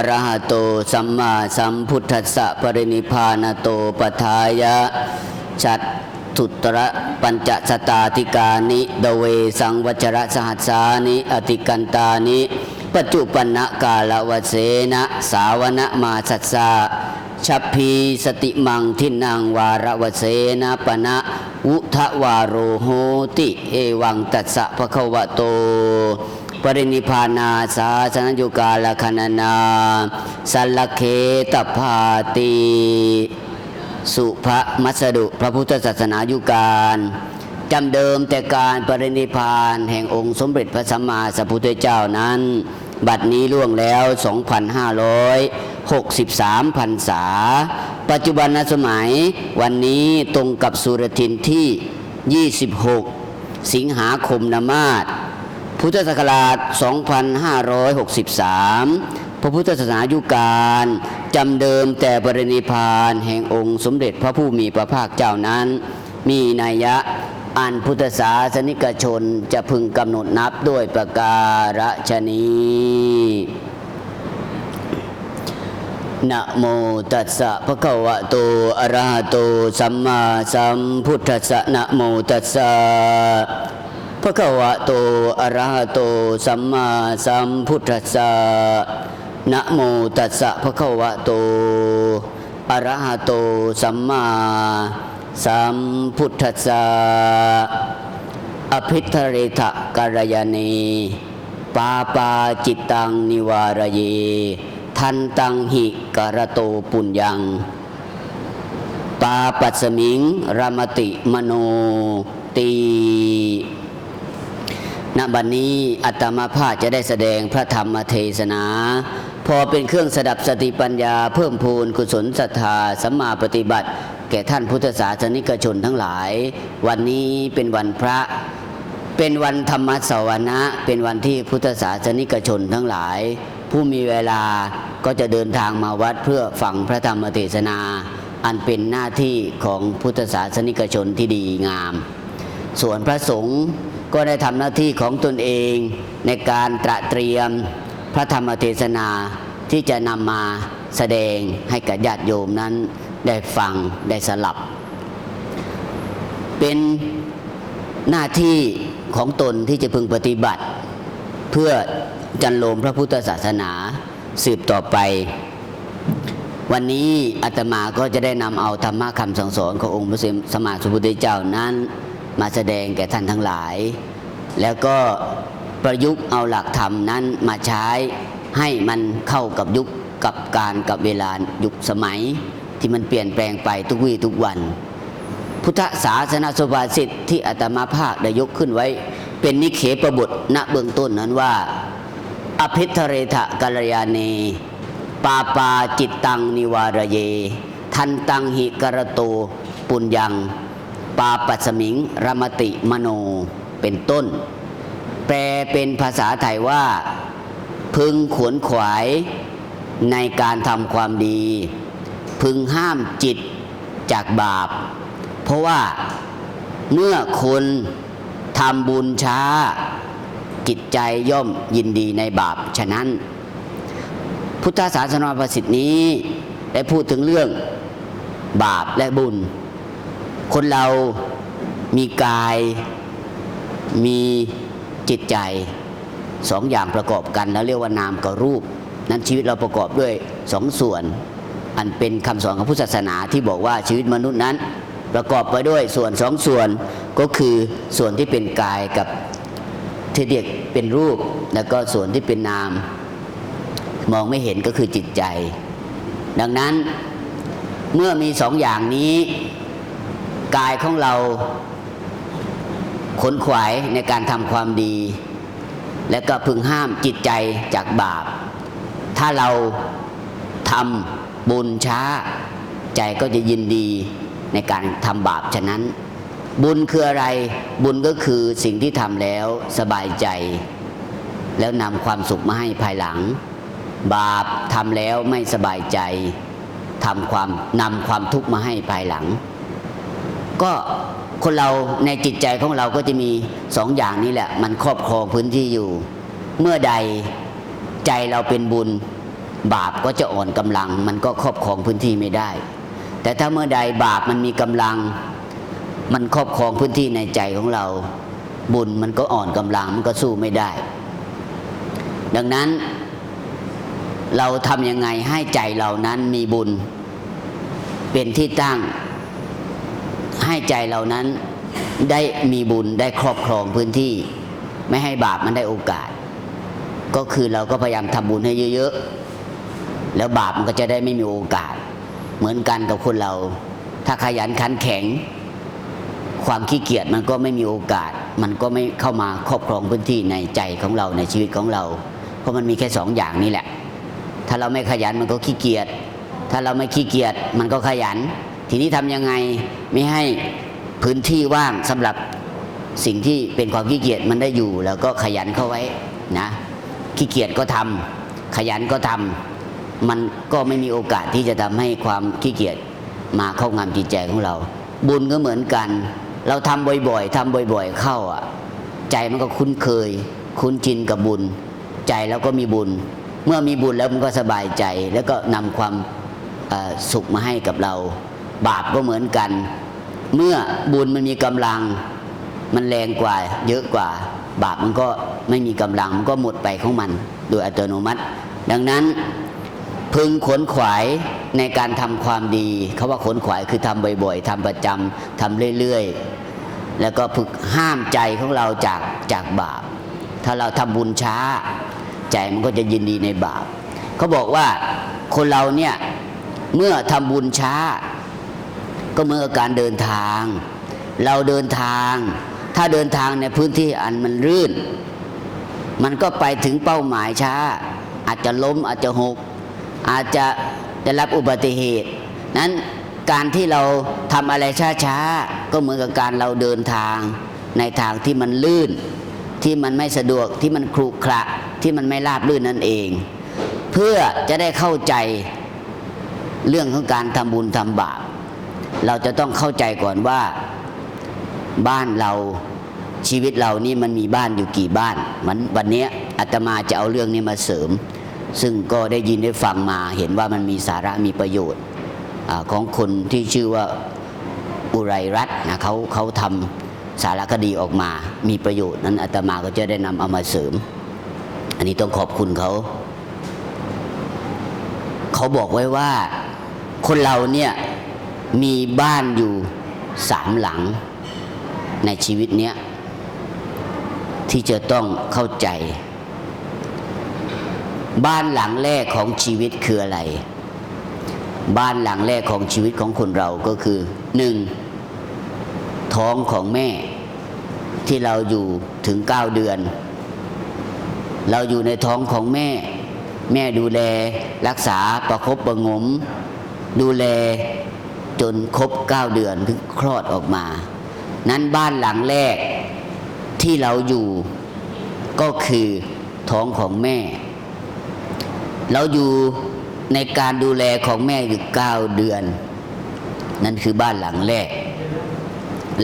อระหะโตสัมมาสัมพุทธัสสะปรินิพานโตปทายะชัดทุตระปัญจสตาธิกานิดเวสังวัชระสหัสานิอติกันตานิปัจจุปนนกาลวเสนะสาวนะมาสัสสะชัพพีสติมังทินังวารวเสนะปนะวุทะวาโรโหติ เอวังตัสสะภะคะวะโต ปรินิพานาสาสนยุกาลคณนาสัลลเคตพาติสุภมัสดุพระพุทธศาสนายุการจำเดิมแต่การปรินิพานแห่งองค์สมเด็จพระสัมมาสัมพุทธเจ้านั้น บัดนี้ล่วงแล้ว 2,563พรรษา ปัจจุบันสมัยวันนี้ตรงกับสุรทินที่ 26 สิงหาคมนามาศ พุทธศักราช 2563 พระพุทธศาสนายุการจำเดิมแต่ปรินิพานแห่งองค์สมเด็จพระผู้มีพระภาคเจ้านั้น มีนัยยะอันพุทธศาสนิกชนจะพึงกำหนดนับด้วยประการฉนี้นะโมตัสสะภะคะวะโตอะระหะโตสัมมาสัมพุทธัสสะนะโมตัสสะ ภะคะวะโตอะระหะโตสัมมาสัมพุทธัสสะนะโมตัสสะภะคะวะโตอะระหะโตสัมมาสัมพุทธัสสะอภิธเรทะการยานีปาปาจิตตังนิวารเย ทันตังหิกรโตปุญญัง ปาปัสมิงรามติมโนตี ณบัดนนี้อัตมาภาพจะได้แสดงพระธรรมเทศนา พอเป็นเครื่องสดับสติปัญญาเพิ่มพูนกุศลศรัทธาสัมมาปฏิบัติ แก่ท่านพุทธศาสนิกชนทั้งหลาย วันนี้เป็นวันพระ เป็นวันธรรมสวนะเป็นวันที่พุทธศาสนิกชนทั้งหลาย ผู้มีเวลาก็จะเดินทางมาวัดเพื่อฟังพระธรรมเทศนา อันเป็นหน้าที่ของพุทธศาสนิกชนที่ดีงาม ส่วนพระสงฆ์ ก็ได้ทำหน้าที่ของตนเองในการตระเตรียมพระธรรมเทศนาที่จะนำมาแสดงให้กับญาติโยมนั้นได้ฟังได้สลับ เป็นหน้าที่ของตนที่จะพึงปฏิบัติ เพื่อจันโลมพระพุทธศาสนาสืบต่อไป วันนี้อาตมาก็จะได้นำเอาธรรมะคำสั่งสอนขององค์พระสมมาสัมพุทธเจ้านั้น มาแสดงแก่ท่านทั้งหลาย แล้วก็ประยุกต์เอาหลักธรรมนั้นมาใช้ให้มันเข้ากับยุคกับการกับเวลายุคสมัยที่มันเปลี่ยนแปลงไปทุกวี่ทุกวัน พุทธศาสนาสุภาษิตที่อาตมาภาคได้ยกขึ้นไว้ เป็นนิเคปบทณเบื้องต้นนั้นว่า อภิธเรทะกัลยาเน ปาปาจิตตังนิวารเย ทันตังหิกรโตปุญญัง ปาปัสมิงรมติมโนเป็นต้น แปลเป็นภาษาไทยว่า พึงขวนขวายในการทำความดี พึงห้ามจิตจากบาป เพราะว่าเมื่อคนทำบุญช้า จิตใจย่อมยินดีในบาป ฉะนั้น พุทธศาสนาประสิทธิ์นี้ ได้พูดถึงเรื่องบาปและบุญ คนเรามีกาย มีจิตใจสองอย่างประกอบกัน แล้วเรียกว่านามกับรูป นั้นชีวิตเราประกอบด้วยสองส่วน อันเป็นคำสอนของพุทธศาสนาที่บอกว่าชีวิตมนุษย์นั้น ประกอบไปด้วยส่วนสองส่วนก็คือส่วนที่เป็นกายกับที่เรียกเป็นรูป แล้วก็ส่วนที่เป็นนาม มองไม่เห็นก็คือจิตใจ ดังนั้นเมื่อมีสองอย่างนี้ กายของเราขนขวายในการทำความดี และก็พึงห้ามจิตใจจากบาป ถ้าเราทำบุญช้า ใจก็จะยินดีในการทำบาปฉะนั้น บุญคืออะไรบุญก็คือสิ่งที่ทำแล้วสบายใจ แล้วนำความสุขมาให้ภายหลัง บาปทำแล้วไม่สบายใจทำความนำความทุกข์มาให้ภายหลัง ก็คนเราในจิตใจของเราก็จะมีสองอย่างนี้แหละ มันครอบครองพื้นที่อยู่ เมื่อใดใจเราเป็นบุญบาปก็จะอ่อนกำลัง มันก็ครอบครองพื้นที่ไม่ได้ แต่ถ้าเมื่อใดบาปมันมีกำลัง มันครอบครองพื้นที่ในใจของเรา บุญมันก็อ่อนกำลังมันก็สู้ไม่ได้ ดังนั้น เราทำยังไงให้ใจเรานั้นมีบุญ เป็นที่ตั้ง ให้ใจเรานั้นได้มีบุญได้ครอบครองพื้นที่ ไม่ให้บาปมันได้โอกาส ก็คือเราก็พยายามทำบุญให้เยอะๆ แล้วบาปมันก็จะได้ไม่มีโอกาส เหมือนกันกับคนเรา ถ้าขยันขันแข็ง ความขี้เกียจมันก็ไม่มีโอกาส มันก็ไม่เข้ามาครอบครองพื้นที่ในใจของเราในชีวิตของเรา เพราะมันมีแค่สองอย่างนี้แหละ ถ้าเราไม่ขยันมันก็ขี้เกียจถ้าเราไม่ขี้เกียจมันก็ขยัน ทีนี้ทำยังไงไม่ให้พื้นที่ว่างสำหรับสิ่งที่เป็นความขี้เกียจมันได้อยู่ แล้วก็ขยันเข้าไว้นะขี้เกียจก็ทำขยันก็ทำมันก็ไม่มีโอกาสที่จะทำให้ความขี้เกียจมาครอบงำจิตใจของเรา บุญก็เหมือนกัน เราทำบ่อยๆทำบ่อย ๆ เข้าอะ ใจมันก็คุ้นเคย คุ้นชินกับบุญ ใจแล้วก็มีบุญ เมื่อมีบุญแล้วมันก็สบายใจ แล้วก็นำความสุขมาให้กับเรา บาปก็เหมือนกัน เมื่อบุญมันมีกำลัง มันแรงกว่า เยอะกว่า บาปมันก็ไม่มีกำลังมันก็หมดไปของมัน โดยอัตโนมัติ ดังนั้นพึงขนขวายในการทำความดีเขาว่าขนขวายคือทำบ่อยๆทำประจำทำเรื่อยๆ แล้วก็ฝึกห้ามใจของเราจากจากบาป ถ้าเราทำบุญช้า ใจมันก็จะยินดีในบาปเขาบอกว่าคนเราเนี่ยเมื่อทำบุญช้า ก็เหมื่อนกับการเดินทาง เราเดินทาง ถ้าเดินทางในพื้นที่อันมันรื่น มันก็ไปถึงเป้าหมายช้า อาจจะล้มอาจจะหก อาจจะได้รับอุบัติเหตุ นั้นการที่เราทำอะไรช้าๆ ก็เหมือนกับการเราเดินทาง ในทางที่มันลื่น ที่มันไม่สะดวกที่มันครุขระที่มันไม่ราบลื่นนั่นเอง เพื่อจะได้เข้าใจเรื่องของการทำบุญทำบาป เราจะต้องเข้าใจก่อนว่า บ้านเราชีวิตเรานี่มันมีบ้านอยู่กี่บ้าน มันวันนี้อาตมาจะเอาเรื่องนี้มาเสริม ซึ่งก็ได้ยินได้ฟังมา เห็นว่ามันมีสาระมีประโยชน์อของคนที่ชื่อว่าอุไรรัตน์นะเขาเขาทำสารคดีออกมา มีประโยชน์นั้นอาตมาก็จะได้นำเอามาเสริม อันนี้ต้องขอบคุณเขาเขาบอกไว้ว่า คนเราเนี่ย มีบ้านอยู่สามหลังในชีวิตเนี้ย ที่จะต้องเข้าใจ บ้านหลังแรกของชีวิตคืออะไร บ้านหลังแรกของชีวิตของคนเราก็คือหนึ่งท้องของแม่ที่เราอยู่ถึงเก้าเดือน เราอยู่ในท้องของแม่ แม่ดูแลรักษาประคบประงม ดูแล จนครบเก้าเดือนถึงคลอดออกมา นั้นบ้านหลังแรกที่เราอยู่ก็คือท้องของแม่ เราอยู่ในการดูแลของแม่อยู่เก้าเดือน นั่นคือบ้านหลังแรก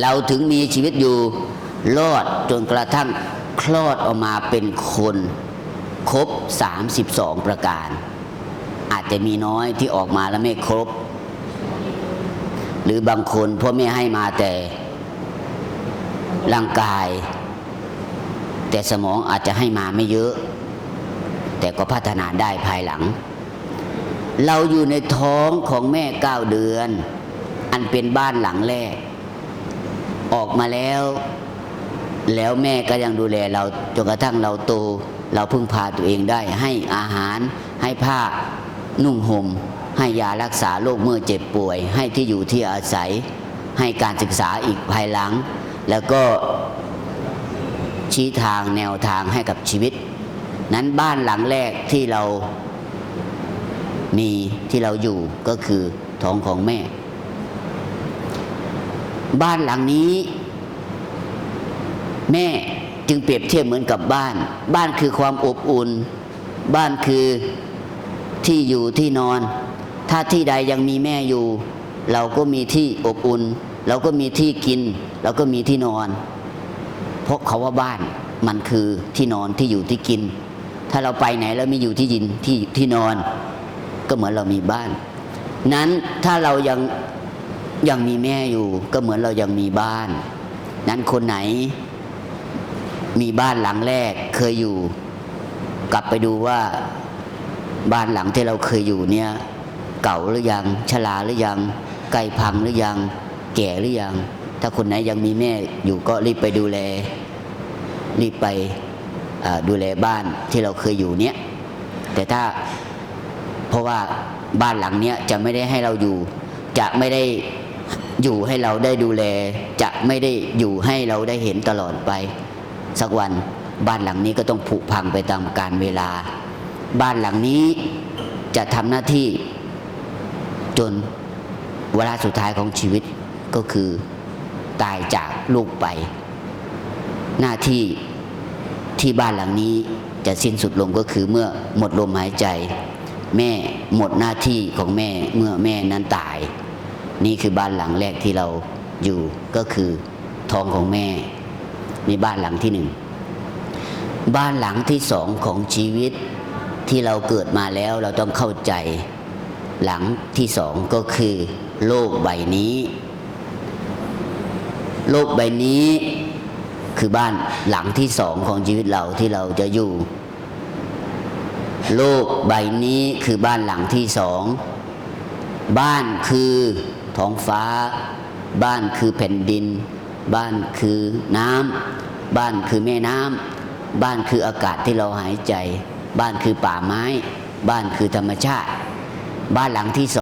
เราถึงมีชีวิตอยู่รอดจนกระทั่งคลอดออกมาเป็นคน ครบ 32 ประการ อาจจะมีน้อยที่ออกมาแล้วไม่ครบ หรือบางคนพ่อแม่ให้มาแต่ร่างกาย แต่สมองอาจจะให้มาไม่เยอะ แต่ก็พัฒนาได้ภายหลัง เราอยู่ในท้องของแม่เก้าเดือน อันเป็นบ้านหลังแรก ออกมาแล้ว แล้วแม่ก็ยังดูแลเราจนกระทั่งเราโตเราพึ่งพาตัวเองได้ ให้อาหารให้ผ้านุ่งห่ม ให้ยารักษาโรคเมื่อเจ็บป่วย ให้ที่อยู่ที่อาศัย ให้การศึกษาอีกภายหลัง แล้วก็ชี้ทางแนวทางให้กับชีวิต นั้นบ้านหลังแรกที่เรามีที่เราอยู่ก็คือท้องของแม่ บ้านหลังนี้ แม่จึงเปรียบเทียบเหมือนกับบ้าน บ้านคือความอบอุ่น บ้านคือที่อยู่ที่นอน ถ้าที่ใดยังมีแม่อยู่ เราก็มีที่อบอุ่น เราก็มีที่กิน เราก็มีที่นอน เพราะเขาว่าบ้านมันคือที่นอนที่อยู่ที่กิน ถ้าเราไปไหนแล้วมีอยู่ที่ยินที่ที่นอน ก็เหมือนเรามีบ้าน นั้นถ้าเรายังยังมีแม่อยู่ก็เหมือนเรายังมีบ้าน นั้นคนไหน มีบ้านหลังแรกเคยอยู่ กลับไปดูว่าบ้านหลังที่เราเคยอยู่เนี่ย เก่าหรือยัง ชราหรือยังใกล้พังหรือยัง แก่หรือยัง ถ้าคนไหนยังมีแม่อยู่ก็รีบไปดูแล รีบไปดูแลบ้านที่เราเคยอยู่เนี้ยแต่ถ้าเพราะว่าบ้านหลังเนี้ยจะไม่ได้ให้เราอยู่ จะไม่ได้อยู่ให้เราได้ดูแล จะไม่ได้อยู่ให้เราได้เห็นตลอดไป สักวันบ้านหลังนี้ก็ต้องผุพังไปตามกาลเวลา บ้านหลังนี้จะทำหน้าที่ จนเวลาสุดท้ายของชีวิตก็คือตายจากลูกไป หน้าที่ที่บ้านหลังนี้จะสิ้นสุดลงก็คือเมื่อหมดลมหายใจ แม่หมดหน้าที่ของแม่เมื่อแม่นั้นตาย นี่คือบ้านหลังแรกที่เราอยู่ก็คือท้องของแม่นี่บ้านหลังที่หนึ่งบ้านหลังที่สองของชีวิตที่เราเกิดมาแล้วเราต้องเข้าใจ หลังที่สองก็คือ โลกใบนี้ โลกใบนี้คือบ้านหลังที่สองของชีวิตเราที่เราจะอยู่ โลกใบนี้คือบ้านหลังที่สอง บ้านคือท้องฟ้า บ้านคือแผ่นดิน บ้านคือน้ำบ้านคือแม่น้ำบ้านคืออากาศที่เราหายใจ บ้านคือป่าไม้ บ้านคือธรรมชาติ บ้านหลังที่สอง